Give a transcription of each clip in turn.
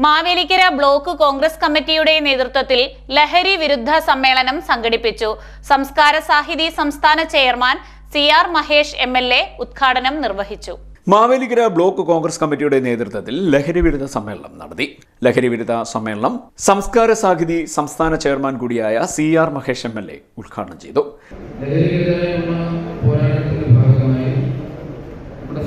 Mavelikkara block Congress കമ്മിറ്റിയുടെ നേതൃത്വത്തിൽ ലഹരി വിരുദ്ധ സമ്മേളനം സംഘടിപ്പിച്ചു. സംസ്കാര സാഹിതി സംസ്ഥാന chairman C R Mahesh M L A ഉദ്ഘാടനം നിർവഹിച്ചു. മാവേലിക്കര ബ്ലോക്ക് കോൺഗ്രസ് കമ്മിറ്റിയുടെ നേതൃത്വത്തിൽ ലഹരി വിരുദ്ധ സമ്മേളനം നടത്തി. ലഹരി വിരുദ്ധ സമ്മേളനം സംസ്കാര സാഹിതി സംസ്ഥാന ചെയർമാൻ കൂടിയായ C R Mahesh M L A ഉദ്ഘാടനം ചെയ്തു. പോരാട്ടത്തിന്റെ ഭാഗമായി നമ്മുടെ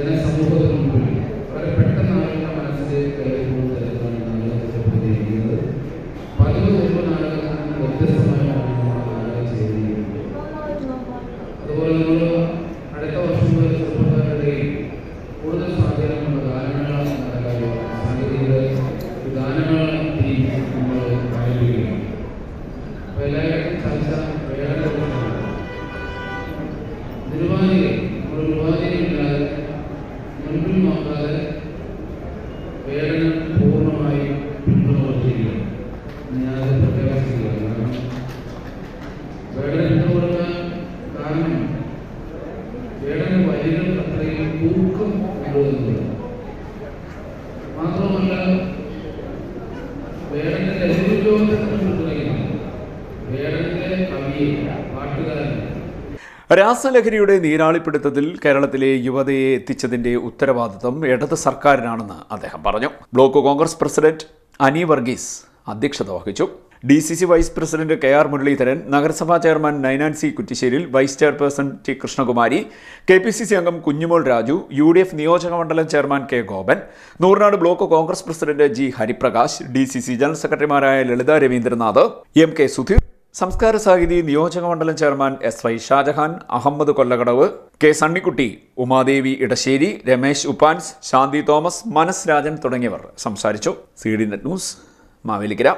ജനസമൂഹത്തിന് മുമ്പിൽ വളരെ പെട്ടെന്ന് ആളുകളുടെ മനസ്സിലേക്ക് കയറി പോകുന്ന തരത്തിലാണ് നാടകം ചിത്രപ്പെടുത്തിയിരിക്കുന്നത് പതിവ് നാടകത്തിൽ നിന്ന് വ്യത്യസ്തമായിട്ടാണ് നമ്മൾ അതുപോലെ അടുത്ത വർഷം മുതൽ ചെറുപ്പക്കാരുടെയും കൂടുതൽ സ്വാധീനമുള്ള നടക്കാനുള്ള സാങ്കേതിക ടീം നമ്മൾ ആരംഭിക്കുകയാണ് അപ്പോൾ എല്ലാവരും ചർച്ച നമ്മൾ നോക്കാതെ വേദന പൂർണമായി പിന്തുണർത്തിയിരിക്കുകയാണ് ഞാനത് പ്രത്യേകം ചെയ്യുകയാണ് കാരണം വേദന പിന്തുടരാൻ കാരണം വേദന വരികൾ അത്രയും തൂക്കം കൊണ്ടുവരുന്നത് മാത്രമല്ല വേദനയുടെ എതിർലോകത്തെ പിന്തുണയ്ക്കുന്നത് വേദനയുടെ കവിയെ പാട്ടുകാരനെ രാസലഹരിയുടെ നീരാളിപ്പിടുത്തത്തിൽ കേരളത്തിലെ യുവതയെ എത്തിച്ചതിന്റെ ഉത്തരവാദിത്തം ഇടത് സർക്കാരിനാണെന്ന് അദ്ദേഹം പറഞ്ഞു. ബ്ലോക്ക് കോൺഗ്രസ് പ്രസിഡന്റ് അനി വർഗീസ് അധ്യക്ഷത വഹിച്ചു. D C C vice president K R Muraleedharan നഗരസഭാ chairman Ninancy Kuttisseril vice chairperson T Krishnakumari K P C C അംഗം Kunjumol Raju U D F നിയോജക മണ്ഡലം chairman K Gopan Nooranad block Congress president G Hariprakash D C C general സെക്രട്ടറിമാരായ Lalitha Ravindranath M K Sudheer Samskara Sahithi നിയോജക മണ്ഡലം chairman S Y Shajahan Ahammed Kollakadavu K Sunnykutty Umadevi Edasseri Ramesh ഉപ്പാൻസ് ശാന്തി തോമസ് മനസ് രാജൻ തുടങ്ങിയവർ സംസാരിച്ചു. C D net news Mavelikkara.